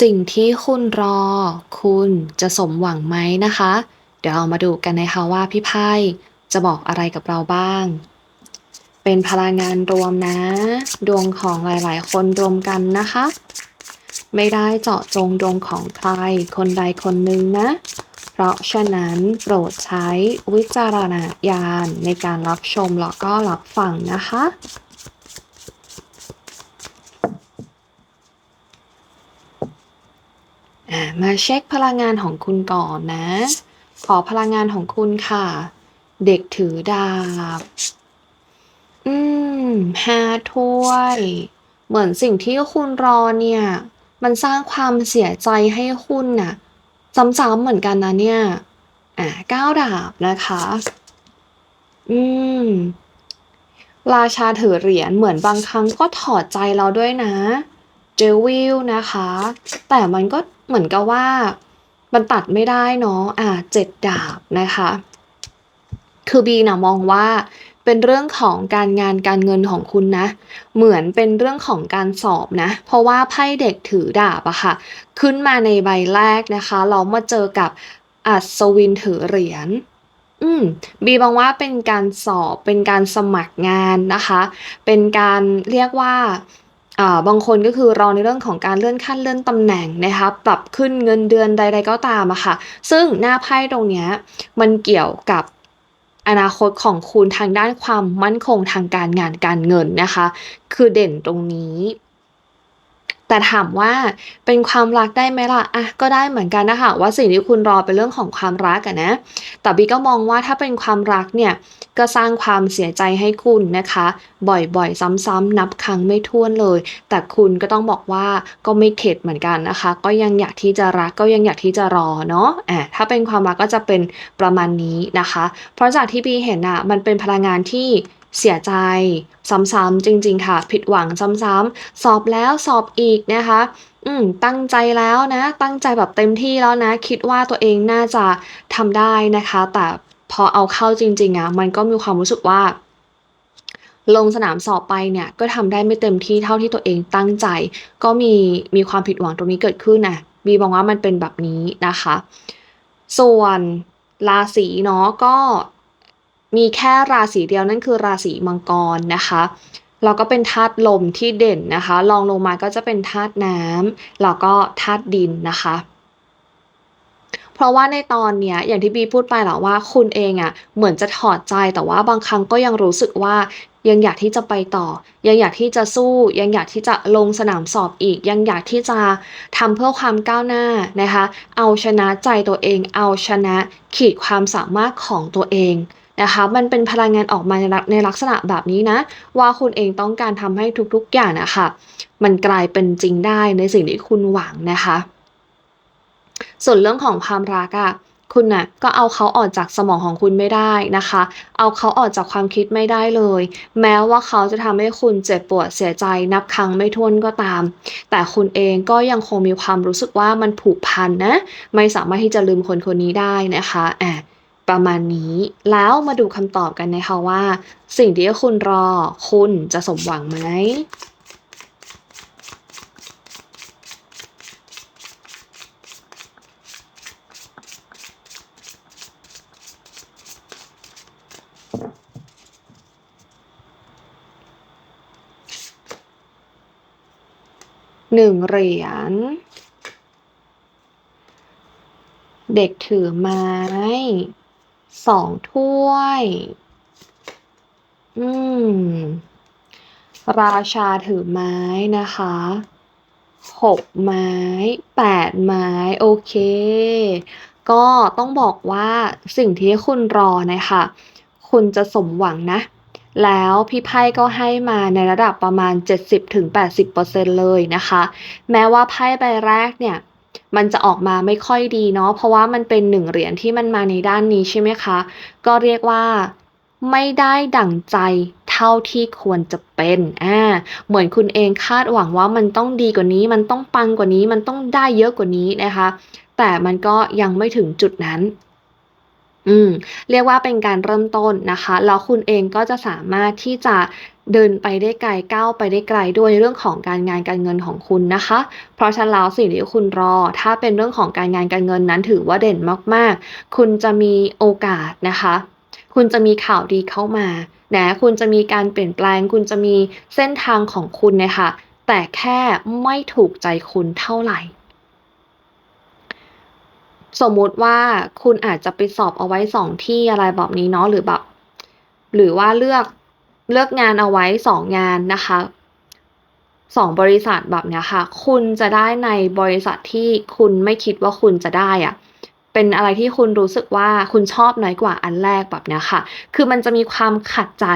สิ่งที่คุณรอ คุณจะสมหวังไหมนะคะ เดี๋ยวเรามาดูกันนะคะว่าพี่ไพ่จะบอกอะไรกับเราบ้าง เป็นพลังงานรวมนะ ดวงของหลายๆ คนรวมกันนะคะ ไม่ได้เจาะจงดวงของใครคนใดคนหนึ่งนะ เพราะฉะนั้นโปรดใช้วิจารณญาณในการรับชมแล้วก็รับฟังนะคะ อ่า มาเช็คพลังงานของคุณก่อนนะ ขอพลังงานของคุณค่ะ เด็กถือดาบ อืมห้าถ้วย เหมือนสิ่งที่คุณรอเนี่ย มันสร้างความเสียใจให้คุณน่ะซ้ำๆเหมือนกันนะเนี่ย อ่าเก้าดาบนะคะ อืม ราชาถือเหรียญเหมือนบางครั้งก็ถอดใจเราด้วยนะ เจวิลนะคะ แต่มันก็ เหมือนกับว่ามันตัดไม่ได้เนาะอ่าเจ็ดดาบนะคะ คือบีนะมองว่าเป็นเรื่องของการงานการเงินของคุณนะ เหมือนเป็นเรื่องของการสอบนะ เพราะว่าไพ่เด็กถือดาบอะค่ะ ขึ้นมาในใบแรกนะคะ เรามาเจอกับอัศวินถือเหรียญอืมบีมองว่าเป็นการสอบเป็นการสมัครงานนะคะ เป็นการเรียกว่า บางคนก็คือรอในเรื่องของการเลื่อนขั้นเลื่อนตำแหน่งนะคะปรับขึ้นเงินเดือนใด ๆก็ตามอะค่ะ ซึ่งหน้าไพ่ตรงนี้มันเกี่ยวกับอนาคตของคุณทางด้านความมั่นคงทางการงานการเงินนะคะ คือเด่นตรงนี้ แต่ถามว่าเป็นความรักได้ไหมล่ะอะก็ได้เหมือนกันนะคะว่าสิ่งที่คุณรอเป็นเรื่องของความรักอะนะแต่บีก็มองว่าถ้าเป็นความรักเนี่ยก็สร้างความเสียใจให้คุณนะคะ บ่อยๆ ซ้ำๆนับครั้งไม่ถ้วนเลย แต่คุณก็ต้องบอกว่าก็ไม่เข็ดเหมือนกันนะคะ ก็ยังอยากที่จะรักก็ยังอยากที่จะรอเนาะอะถ้าเป็นความรักก็จะเป็นประมาณนี้นะคะ เพราะจากที่บีเห็นอะมันเป็นพลังงานที่ เสียใจซ้ำๆจริง ๆ ค่ะ ผิดหวังซ้ำๆสอบแล้วสอบอีกนะคะ อืมตั้งใจแล้วนะ ตั้งใจแบบเต็มที่แล้วนะ คิดว่าตัวเองน่าจะทำได้นะคะ แต่พอเอาเข้าจริง ๆอะมันก็มีความรู้สึกว่า ลงสนามสอบไปเนี่ย ก็ทำได้ไม่เต็มที่เท่าที่ตัวเองตั้งใจ ก็มีมีความผิดหวังตรงนี้เกิดขึ้นน่ะบีมองว่ามันเป็นแบบนี้นะคะ ส่วนราศีเนาะก็ มีแค่ราศีเดียวนั่นคือราศีมังกรนะคะแล้วก็เป็นธาตุลมที่เด่นนะคะรองลงมาก็จะเป็นธาตุน้ำแล้วก็ธาตุดินนะคะ เพราะว่าในตอนเนี้ยอย่างที่บีพูดไปแหละว่าคุณเองอะเหมือนจะถอดใจแต่ว่าบางครั้งก็ยังรู้สึกว่ายังอยากที่จะไปต่อ ยังอยากที่จะสู้ ยังอยากที่จะลงสนามสอบอีก ยังอยากที่จะทำเพื่อความก้าวหน้านะคะ เอาชนะใจตัวเอง เอาชนะขีดความสามารถของตัวเอง นะคะมันเป็นพลังงานออกมาในลักษณะแบบนี้นะ ว่าคุณเองต้องการทำให้ทุกๆอย่างนะคะมันกลายเป็นจริงได้ในสิ่งที่คุณหวังนะคะ ส่วนเรื่องของความรักอะคุณน่ะก็เอาเขาออกจากสมองของคุณไม่ได้นะคะ เอาเขาออกจากความคิดไม่ได้เลย แม้ว่าเขาจะทำให้คุณเจ็บปวดเสียใจนับครั้งไม่ถ้วนก็ตาม แต่คุณเองก็ยังคงมีความรู้สึกว่ามันผูกพันนะ ไม่สามารถที่จะลืมคนคนนี้ได้นะคะแอบ ประมาณนี้ แล้วมาดูคำตอบกันนะคะว่า สิ่งที่คุณรอคุณจะสมหวังไหมหนึ่งเหรียญ เด็กถือไม้ สองถ้วย อืม ราชาถือไม้นะคะหกไม้แปดไม้โอเค ก็ต้องบอกว่าสิ่งที่คุณรอนะคะคุณจะสมหวังนะ แล้วพี่ไพ่ก็ให้มาในระดับประมาณ 70-80%เลยนะคะ แม้ว่าไพ่ใบแรกเนี่ย มันจะออกมาไม่ค่อยดีเนาะเพราะว่ามันเป็นหนึ่งเหรียญที่มันมาในด้านนี้ใช่ไหมคะ ก็เรียกว่าไม่ได้ดั่งใจเท่าที่ควรจะเป็นอ่าเหมือนคุณเองคาดหวังว่ามันต้องดีกว่านี้ มันต้องปังกว่านี้ มันต้องได้เยอะกว่านี้นะคะ แต่มันก็ยังไม่ถึงจุดนั้น อืมเรียกว่าเป็นการเริ่มต้นนะคะ แล้วคุณเองก็จะสามารถที่จะเดินไปได้ไกลก้าวไปได้ไกลด้วยเรื่องของการงานการเงินของคุณนะคะ เพราะฉะนั้นแล้วสิ่งที่คุณรอ ถ้าเป็นเรื่องของการงานการเงินนั้นถือว่าเด่นมากๆ คุณจะมีโอกาสนะคะ คุณจะมีข่าวดีเข้ามานะคุณจะมีการเปลี่ยนแปลง คุณจะมีเส้นทางของคุณนะคะแต่แค่ไม่ถูกใจคุณเท่าไหร่ สมมุติว่าคุณอาจจะไปสอบเอาไว้สองที่อะไรแบบนี้เนาะหรือแบบหรือว่าเลือกเลือกงานเอาไว้สองงานนะคะสองบริษัทแบบเนี้ยค่ะ คุณจะได้ในบริษัทที่คุณไม่คิดว่าคุณจะได้อะเป็นอะไรที่คุณรู้สึกว่าคุณชอบน้อยกว่าอันแรกแบบเนี้ยค่ะ คือมันจะมีความขัดใจ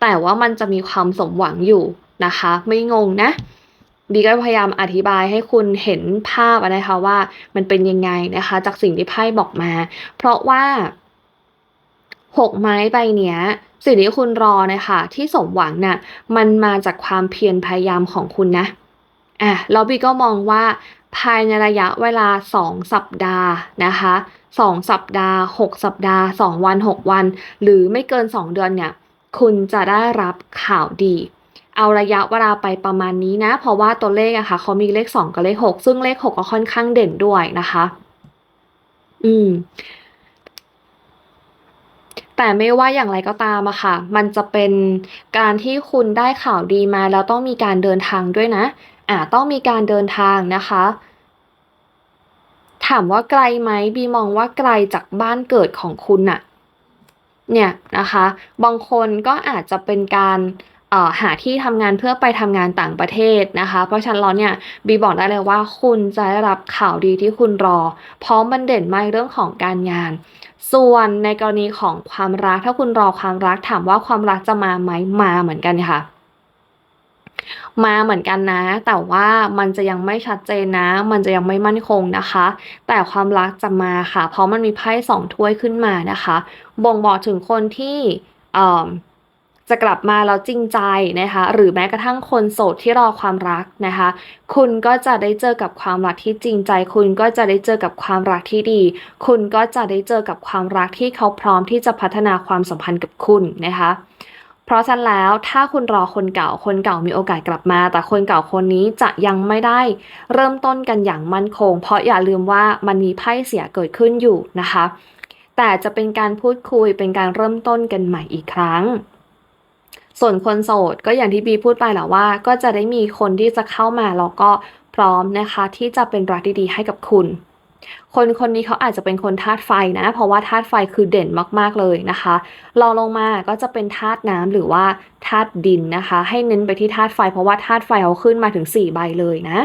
แต่ว่ามันจะมีความสมหวังอยู่นะคะ ไม่งงนะ บีก็พยายามอธิบายให้คุณเห็นภาพนะคะว่ามันเป็นยังไงนะคะ จากสิ่งที่ไพ่บอกมา เพราะว่าหกไม้ใบเนี้ยสิ่งที่คุณรอนะคะที่สมหวังน่ะมันมาจากความเพียรพยายามของคุณนะอะแล้วบีก็มองว่าภายในระยะเวลาสองสัปดาห์นะคะสองสัปดาห์หกสัปดาห์สองวันหกวัน หรือไม่เกินสองเดือนเนี่ย คุณจะได้รับข่าวดี เอาระยะเวลาไปประมาณนี้นะ เพราะว่าตัวเลขอะคะ่ะเขามีเลขสองกับเลขหกซึ่งเลขหกก็ค่อนข้างเด่นด้วยนะคะ อืม แต่ไม่ว่าอย่างไรก็ตามอะค่ะ มันจะเป็นการที่คุณได้ข่าวดีมาแล้วต้องมีการเดินทางด้วยนะ อ่าต้องมีการเดินทางนะคะถามว่าไกลไหมบีมองว่าไกลจากบ้านเกิดของคุณอะเนี่ยนะคะ บางคนก็อาจจะเป็นการ หาที่ทำงานเพื่อไปทำงานต่างประเทศนะคะ เพราะฉะนั้นเราเนี่ยบีบอกได้เลยว่าคุณจะได้รับข่าวดีที่คุณรอ พร้อมบันเด่นมาเรื่องของการงาน ส่วนในกรณีของความรักถ้าคุณรอความรักถามว่าความรักจะมาไหมมาเหมือนกันค่ะมาเหมือนกันนะ แต่ว่ามันจะยังไม่ชัดเจนนะ มันจะยังไม่มั่นคงนะคะ แต่ความรักจะมาค่ะ เพราะมันมีไพ่สองถ้วยขึ้นมานะคะ บ่งบอกถึงคนที่อ๋อ จะกลับมาแล้วจริงใจนะคะ หรือแม้กระทั่งคนโสดที่รอความรักนะคะ คุณก็จะได้เจอกับความรักที่จริงใจ คุณก็จะได้เจอกับความรักที่ดี คุณก็จะได้เจอกับความรักที่เขาพร้อมที่จะพัฒนาความสัมพันธ์กับคุณนะคะเพราะฉะนั้นแล้วถ้าคุณรอคนเก่าคนเก่ามีโอกาสกลับมา แต่คนเก่าคนนี้จะยังไม่ได้เริ่มต้นกันอย่างมั่นคง เพราะอย่าลืมว่ามันมีไพ่เสียเกิดขึ้นอยู่นะคะ แต่จะเป็นการพูดคุยเป็นการเริ่มต้นกันใหม่อีกครั้ง ส่วนคนโสดก็อย่างที่บีพูดไปแหละว่า ก็จะได้มีคนที่จะเข้ามาแล้วก็พร้อมนะคะ ที่จะเป็นรักดีๆ ให้กับคุณคนคนนี้เขาอาจจะเป็นคนธาตุไฟนะ เพราะว่าธาตุไฟคือเด่นมากๆเลยนะคะรองลงมาก็จะเป็นธาตุน้ำหรือว่าธาตุดินนะคะ ให้เน้นไปที่ธาตุไฟ เพราะว่าธาตุไฟเขาขึ้นมาถึง 4 ใบเลยนะ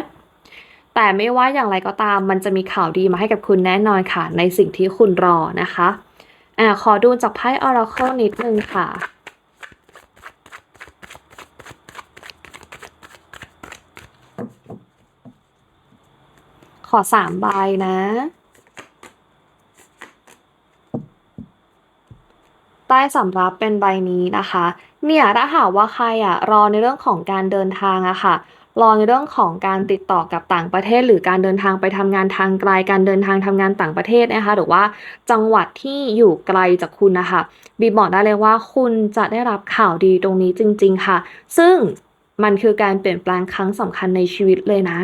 แต่ไม่ว่าอย่างไรก็ตาม มันจะมีข่าวดีมาให้กับคุณแน่นอนค่ะ ในสิ่งที่คุณรอนะคะอ่าขอดูจากไพ่ Oracle นิดนึงค่ะ อสามใบนะ ใต้สำรับเป็นใบนี้นะคะ เนี่ยถ้าหากว่าใครอะรอในเรื่องของการเดินทางอะค่ะรอในเรื่องของการติดต่อกับต่างประเทศ หรือการเดินทางไปทำงานทางไกลการเดินทางทำงานต่างประเทศนะคะหรือว่าจังหวัดที่อยู่ไกลจากคุณนะคะบีบอกได้เลยว่าคุณจะได้รับข่าวดีตรงนี้จริง ๆค่ะ ซึ่งมันคือการเปลี่ยนแปลงครั้งสำคัญในชีวิตเลยนะ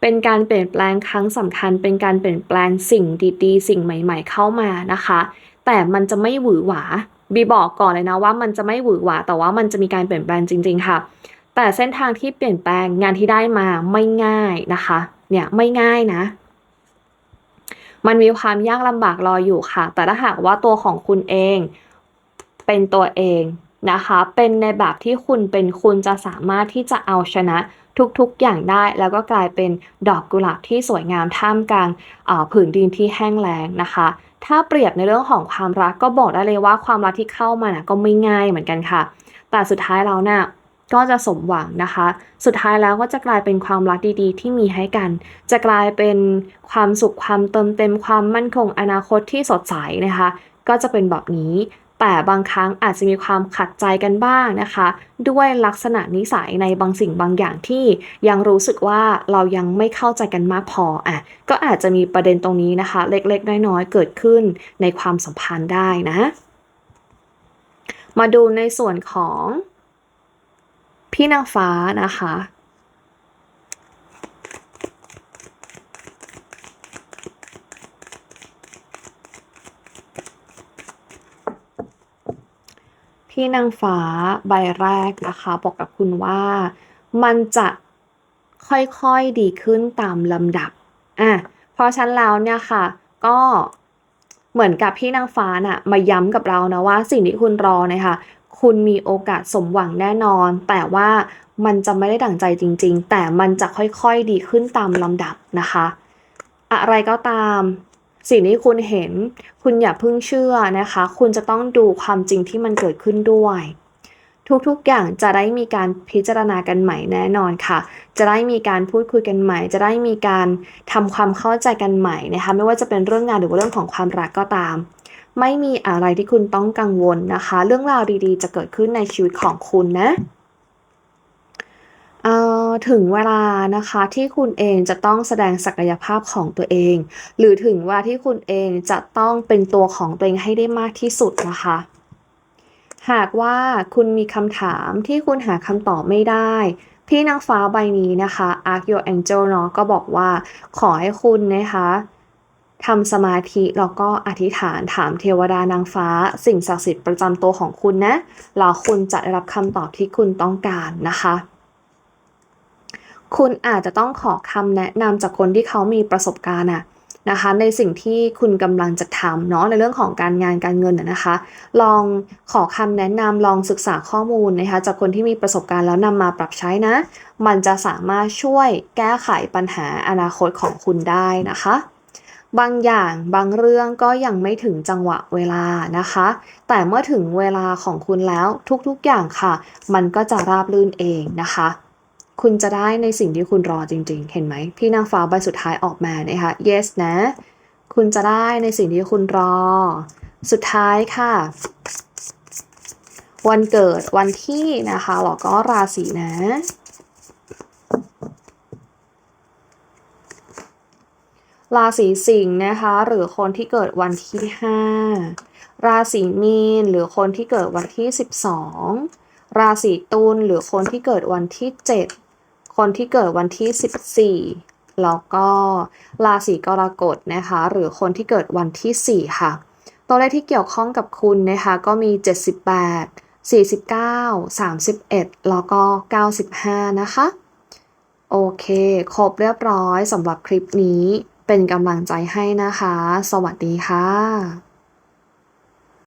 เป็นการเปลี่ยนแปลงครั้งสำคัญ เป็นการเปลี่ยนแปลงสิ่งดีๆ สิ่งใหม่ ๆ เข้ามานะคะ แต่มันจะไม่หวือหวาบีบอกก่อนเลยนะว่ามันจะไม่หวือหวาแต่ว่ามันจะมีการเปลี่ยนแปลงจริง ๆ ค่ะ แต่เส้นทางที่เปลี่ยนแปลงงานที่ได้มาไม่ง่ายนะคะ เนี่ยไม่ง่ายนะ มันมีความยากลำบากรออยู่ค่ะ แต่ถ้าหากว่าตัวของคุณเองเป็นตัวเองนะคะ เป็นในแบบที่คุณเป็นคุณจะสามารถที่จะเอาชนะ ทุกๆอย่างได้ แล้วก็กลายเป็นดอกกุหลาบที่สวยงามท่ามกลางผืนดินที่แห้งแล้งนะคะ ถ้าเปรียบในเรื่องของความรักก็บอกได้เลยว่าความรักที่เข้ามานะก็ไม่ง่ายเหมือนกันค่ะ แต่สุดท้ายแล้วนะ่ะก็จะสมหวังนะคะ สุดท้ายแล้วก็จะกลายเป็นความรักดีๆ ที่มีให้กัน จะกลายเป็นความสุขความเติมเต็มความมั่นคงอนาคตที่สดใสนะคะ ก็จะเป็นแบบนี้ แต่บางครั้งอาจจะมีความขัดใจกันบ้างนะคะ ด้วยลักษณะนิสัยในบางสิ่งบางอย่างที่ยังรู้สึกว่าเรายังไม่เข้าใจกันมากพออะก็อาจจะมีประเด็นตรงนี้นะคะ เล็กๆ น้อยๆ เกิดขึ้นในความสัมพันธ์ได้นะ มาดูในส่วนของพี่นางฟ้านะคะ พี่นางฟ้าใบแรกนะคะบอกกับคุณว่ามันจะค่อยๆดีขึ้นตามลำดับอะเพราะฉันแล้วเนี่ยค่ะ ก็เหมือนกับพี่นางฟ้าน่ะมาย้ำกับเรานะว่าสิ่งที่คุณรอเนะคะคุณมีโอกาสสมหวังแน่นอน แต่ว่ามันจะไม่ได้ดั่งใจจริง ๆ แต่มันจะค่อยๆดีขึ้นตามลำดับนะคะ อะไรก็ตาม สิ่งที่คุณเห็น คุณอย่าเพิ่งเชื่อนะคะ คุณจะต้องดูความจริงที่มันเกิดขึ้นด้วย ทุกๆอย่างจะได้มีการพิจารณากันใหม่แน่นอนค่ะ จะได้มีการพูดคุยกันใหม่ จะได้มีการทำความเข้าใจกันใหม่นะคะ ไม่ว่าจะเป็นเรื่องงานหรือว่าเรื่องของความรักก็ตาม ไม่มีอะไรที่คุณต้องกังวลนะคะ เรื่องราวดีๆ จะเกิดขึ้นในชีวิตของคุณนะ ออถึงเวลานะคะที่คุณเองจะต้องแสดงศักยภาพของตัวเอง หรือถึงเวลาที่คุณเองจะต้องเป็นตัวของตัวเองให้ได้มากที่สุดนะคะ หากว่าคุณมีคำถามที่คุณหาคำตอบไม่ได้ พี่นางฟ้าใบนี้นะคะ Arc Your Angel เนาะก็บอกว่าขอให้คุณนะคะทำสมาธิแล้วก็อธิษฐานถามเทวดานางฟ้า สิ่งศักดิ์สิทธิ์ประจำตัวของคุณนะแล้วคุณจะได้รับคำตอบที่คุณต้องการนะคะ คุณอาจจะต้องขอคำแนะนำจากคนที่เขามีประสบการณ์อะนะคะ ในสิ่งที่คุณกำลังจะทำเนาะในเรื่องของการงานการเงินนะคะ ลองขอคำแนะนำลองศึกษาข้อมูลนะคะ จากคนที่มีประสบการณ์แล้วนำมาปรับใช้นะ มันจะสามารถช่วยแก้ไขปัญหาอนาคตของคุณได้นะคะบางอย่างบางเรื่องก็ยังไม่ถึงจังหวะเวลานะคะ แต่เมื่อถึงเวลาของคุณแล้วทุกๆอย่างค่ะ มันก็จะราบรื่นเองนะคะ คุณจะได้ในสิ่งที่คุณรอจริง ๆ เห็นไหม พี่นางฟ้าใบสุดท้ายออกมานะคะ yes นะ คุณจะได้ในสิ่งที่คุณรอ สุดท้ายค่ะ วันเกิดวันที่นะคะแล้วก็ราศีนะราศีสิงห์นะคะ หรือคนที่เกิดวันที่ 5 ราศีมีน หรือคนที่เกิดวันที่ 12 ราศีตุลหรือคนที่เกิดวันที่ 7 คนที่เกิดวันที่ 14 แล้วก็ราศีกรกฎนะคะ หรือคนที่เกิดวันที่ 4 ค่ะ ตัวเลขที่เกี่ยวข้องกับคุณนะคะก็มี 78 49 31 แล้วก็ 95 นะคะ โอเค ครบเรียบร้อยสำหรับคลิปนี้เป็นกำลังใจให้นะคะ สวัสดีค่ะ